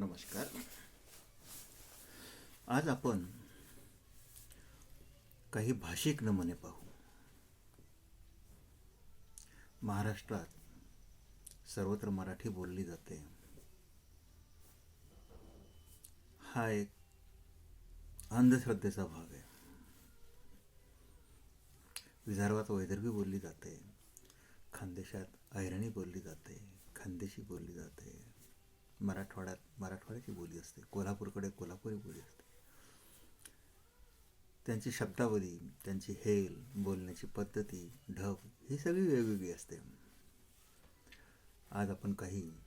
नमस्कार. आज आपण काही भाषिक नमुने पाहू. महाराष्ट्रात सर्वत्र मराठी बोलली जाते. हा एक अंधश्रद्धेचा भाग आहे. विदर्भात वैदर्भी बोलली जाते. खानदेशात ऐरणी बोलली जाते. खानदेशी बोलली जाते. मराठवाड्यात मराठवाड्याची बोली असते. कोल्हापूरकडे कोल्हापुरी बोली असते. त्यांची शब्दावली त्यांची हेल बोलण्याची पद्धती ढब ही सगळी वेगवेगळी असते. आज आपण काही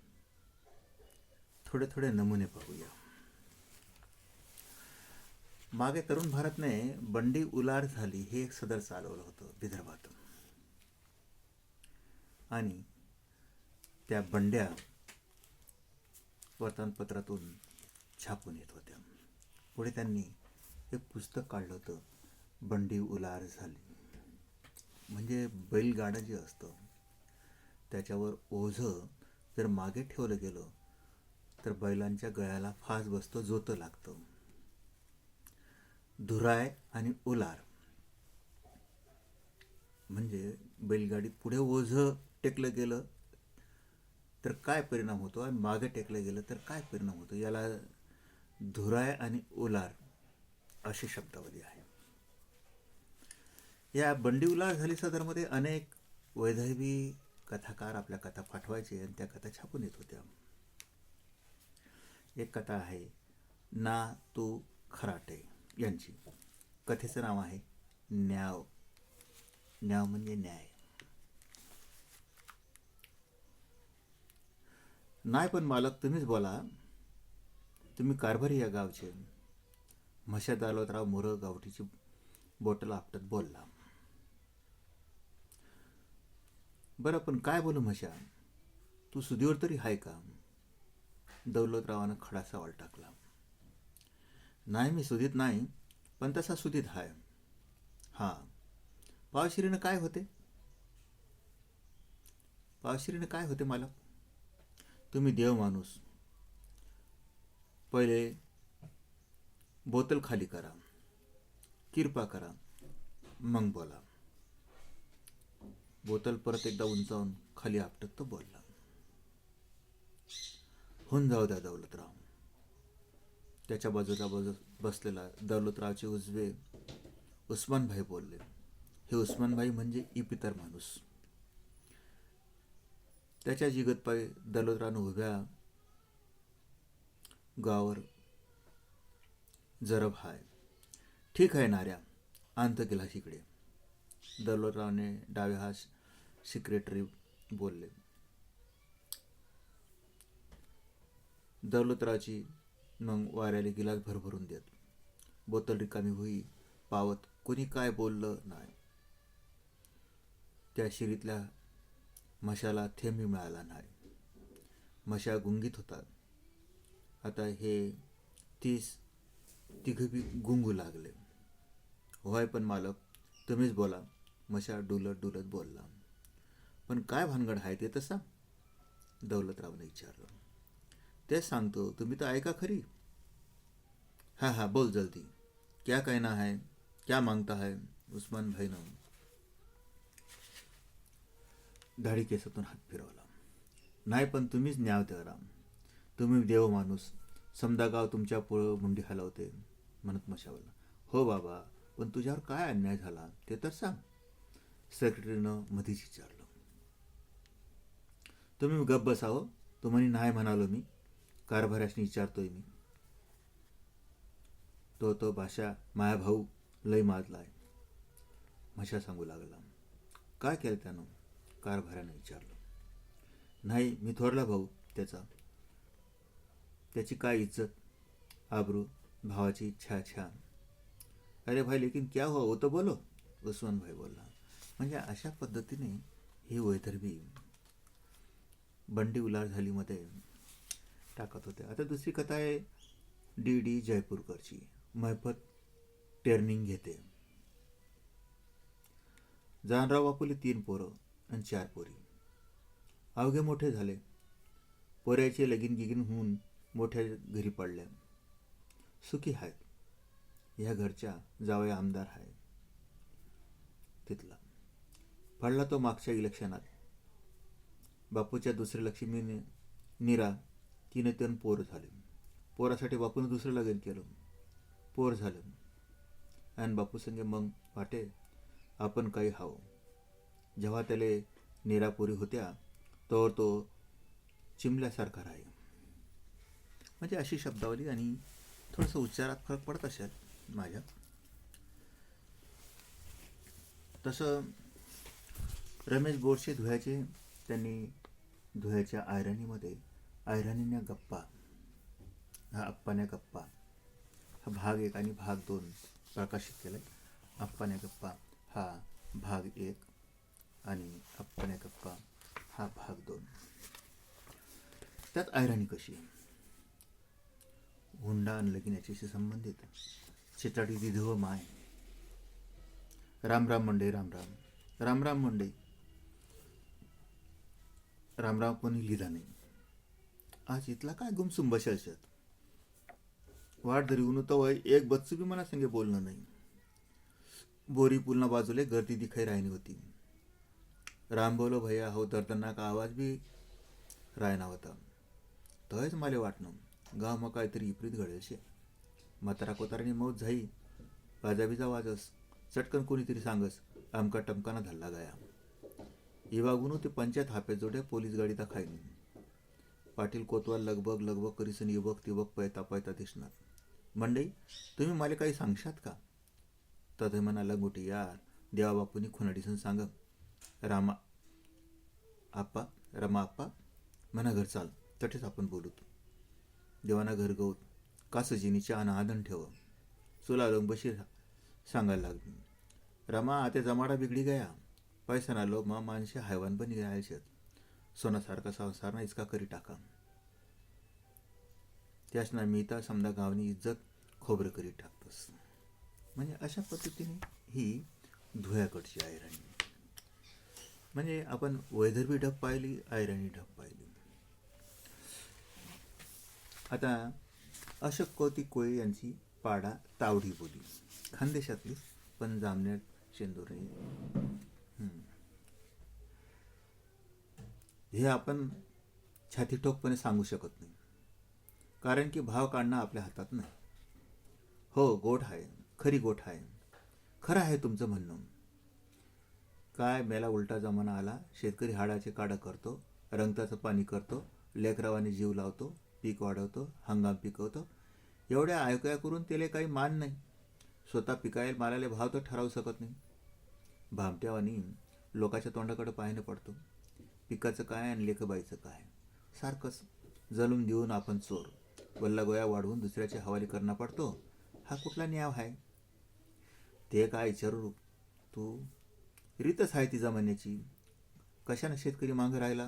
थोडे थोडे नमुने पाहूया. मागे तरुण भारतने बंडी उलार झाली हे एक सदर चालवलं होतं विदर्भात. आणि त्या बंड्या वर्तमानपत्रातून छापून येत होत्या. पुढे त्यांनी एक पुस्तक काढलं होतं बंडी उलार झाली. म्हणजे बैलगाडं जे असतं त्याच्यावर ओझं जर मागे ठेवलं गेलं तर बैलांच्या गळ्याला फास बसतो जोतं लागतं. धुराय आणि उलार. म्हणजे बैलगाडी पुढे ओझं टेकलं गेलं तर काय परिणाम होतो? आणि मागे टेकलं गेलं तर काय परिणाम होतो? याला धुराय आणि ओलार अशी शब्दावली आहे. या बंडी उलार झाली सदरमध्ये अनेक वैधवी कथाकार आपल्या कथा पाठवायचे आणि त्या कथा छापून येत होत्या. एक कथा आहे ना तू खराटे यांची. कथेचं नाव आहे न्याव. न्याव म्हणजे न्याय. नाही पण मालक तुम्हीच बोला. तुम्ही कारभारी या गावचे. म्हशा दालवतराव मोरं गावठीची बोटल आपटत बोलला. बरं पण काय बोलू म्हशा? तू सुधीवर तरी हाय का? दौलतरावानं खडा सवाल टाकला. नाही मी सुधीत नाही पण तसा सुधीत हाय. हां. पावशिरीनं काय होते? पावशिरीनं काय होते मालक तुम्ही देव माणूस. पहिले बोतल खाली करा. किरपा करा. मग बोला. बोतल परत एकदा उंचावून खाली आपटत तो बोलला होऊन जाऊ द्या दौलतराव. त्याच्या बाजूला बाजू बसलेला दौलतरावचे उजवे उस्मानभाई बोलले. हे उस्मानभाई म्हणजे इपितर माणूस. त्याच्या जिगत पायी दौलतरावनं उभ्या गावावर जरब हाय. ठीक आहे नाऱ्या अंत गेला इकडे दौलतरावने डावे हा सिक्रेटरी बोलले. दौलतरावची मग वाऱ्याला गिलास भरभरून देत. बोतल रिकामी होई पावत कोणी काय बोललं नाही. त्या शिरीतल्या मशाला थेंबी मिळाला नाही. मशा गुंगीत होतात. आता हे तीस तिघबी गुंगू लागले. होय पण मालक तुम्हीच बोला. मशा डुलत डुलत बोलला. पण काय भानगड आहे ते तसा? दौलतरावने विचारलं. तेच सांगतो तुम्ही तर ऐका खरी. हां हां बोल जल्दी. क्या कहना है? क्या मांगता है? उस्मान भाईनं दाढी केसातून हात फिरवला. नाही पण तुम्हीच न्याव द्या तुम्ही देव माणूस. समजा गाव तुमच्या पुढं मुंडी हलवते म्हणत मशावला हो बाबा पण तुझ्यावर काय अन्याय झाला ते तर सांग. सेक्रेटरीनं मधीच विचारलं. तुम्ही गप्प बसावं. तुम्ही नाही म्हणालो मी. कारभाऱ्यासनी विचारतोय मी. तो तो भाषा माया भाऊ लय माजलाय. मशा सांगू लागला. काय केलं त्यानं? कारभाऱ्यानं विचारलं. नाही मी थोरला भाऊ त्याचा. त्याची काय इज्जत? आबरू भावाची छा छा अरे भाई लेकिन क्या हुआ? वो तो बोलो. उस्मान भाई बोलला. म्हणजे अशा पद्धतीने ही वैदर्भी बंडी उलार झालीमध्ये टाकत होते. आता दुसरी कथा आहे डी डी जयपूरकरची. मैफत टेर्निंग घेते. जानराव बापूले तीन पोरं. आणि चार पोरी. अवघे मोठे झाले. पोऱ्याचे लगीन गिगीन होऊन मोठ्या घरी पडल्या. सुखी आहेत. ह्या घरच्या जावया आमदार आहे. तिथला. पडला तो मागच्या इलेक्शनात. बापूच्या दुसऱ्या लक्ष्मीने निरा तिने तन पोर झाले. पोरासाठी बापूने दुसरं लग्न केलं. पोर झालं. आणि बापू संगे मग वाटे आपण काही हवं. जेव्हा त्याले निरापुरी होत्या तर तो चिमल्यासारखा राहील. म्हणजे अशी शब्दावली आणि थोडंसं उच्चारात फरक पडत असेल माझ्या. तसं रमेश बोरशे धुयाचे त्यांनी धुयाच्या आयरनीमध्ये आयरनीच्या गप्पा हा अप्पाने गप्पा हा भाग एक आणि भाग दोन प्रकाशित केला आहे अप्पाने गप्पा हा भाग एक. आणि अप्पाण्या गप्पा हा भाग दोन. त्यात आयराणी कशी आहे? हुंडा आणि लगीन याच्याशी संबंधित चिताडी विधव माय. राम राम मंडई राम राम राम राम मंडई राम कोणी लिहिला नाही. आज इथला काय गुमसुम बशाशत वाट धरी उन तो वय एक बच्चू बी मला संगे बोलणं नाही. बोरी पुलना बाजूले गर्दी दिखाई राहिली होती. राम बोलो भैया हो दर्दनाक आवाज बी रायना होता? तयच मला वाटणं गाव मग काहीतरी विपरीत घडेल शे म्हातारा कोताराने मौत झाई. बाजाबीजा वाजस. चटकन कोणीतरी सांगस आमका टमकाना धल्ला गया. इवागुनू ते पंचायत हापे जोडे पोलीस गाडी खाईन पाटील कोतवाल लगबग लगबग करीसन युवक तिवक पयता पयता दिसणार. मंडई तुम्ही मला काही सांगशात का? तथे म्हणा गुटी यार देवाबापूंनी खुनाडीसन सांग रामा आप्पा रमा आप्पा म्हणा घर चाल तठेच आपण बोलूत. देवाना घर गवत कासजिनीच्या अन आदन ठेव. चुला लोक बशीर सांगायला लागली. रमा आता जमाडा बिगडी गया. पैसा ना मा माणसे हैवान पण राहायचे सोनासारखा संसार ना इचका करी टाका. त्याच ना मी तर समजा गावनी इज्जत खोबरं करी टाकतोस. म्हणजे अशा पद्धतीने ही धुळ्याकडची आयराणी. म्हणजे आपण वैदर्भी ढब पाहिली आयरणी ढब पाहिली. आता अशोक कौतिक कोळी यांची पाडा तावडी बोली. खानदेशातली पण जामनेर शेंदुरे हे. आपण छाती ठोकपणे सांगू शकत नाही. कारण की भाव काढणं आपल्या हातात नाही. हो गोठ आहे खरी गोठ आहे खरं आहे तुमचं म्हणणं. काय मेला उलटा जमाना आला शेतकरी हाडाचे काडा करतो रंगताचं पाणी करतो लेकरावाने जीव लावतो पीक वाढवतो हंगाम पिकवतो. एवढ्या ऐकया करून त्याला काही मान नाही. स्वतः पिकायला मालाले भाव तर ठरवू शकत नाही. भामट्यावानी लोकाच्या तोंडाकडे पाहणं पडतो. पिकाचं काय आणि लेखबाईचं काय? सारखंच जलून देऊन आपण चोर. वल्ला गोया वाढवून दुसऱ्याची हवाली करणं पडतो. हा कुठला न्याय आहे ते काय विचारू? तू रीतच आहे ती जमान्याची कशानं शेतकरी मागं राहिला?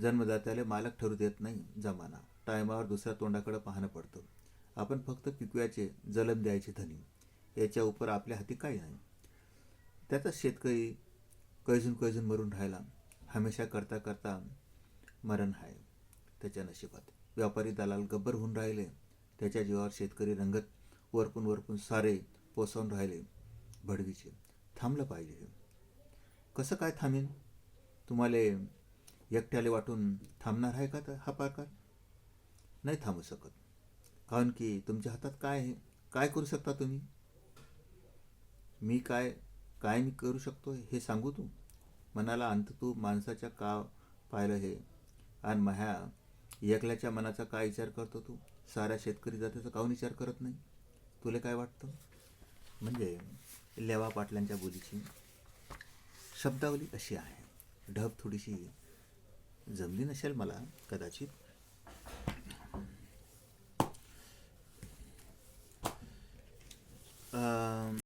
जन्मदात्याला मालक ठरू देत नाही जमाना. टायमावर दुसऱ्या तोंडाकडे पाहणं पडतं. आपण फक्त पिकव्याचे जलम द्यायचे धनी. याच्या उपर आपल्या हाती काही नाही. त्याचा शेतकरी कैजून कैजून मरून राहिला. हमेशा करता करता मरण आहे त्याच्या नशिबात. व्यापारी दलाल गब्बर होऊन राहिले. त्याच्या जीवावर शेतकरी रंगत वरपून वरपून सारे पोसवून राहिले. भडवीचे. थांबलं पाहिजे. कसं काय थांबेन? तुम्हाला एकट्याले वाटून थांबणार आहे का तर हा प्रकार? नाही थांबू शकत. कारण की तुमच्या हातात काय आहे? काय करू शकता तुम्ही? मी काय काय मी करू शकतो हे सांगू तू? मनाला अंत तू माणसाच्या का पाहिलं हे? आणि माह्या एकल्याच्या मनाचा काय विचार करतो तू? साऱ्या शेतकरी जातीचा काहून विचार करत नाही? तुला काय वाटतं? म्हणजे लेवा पाटलांच्या बोलीची शब्दावली अशी आहे. ढब थोडीशी जमली नसेल मला कदाचित.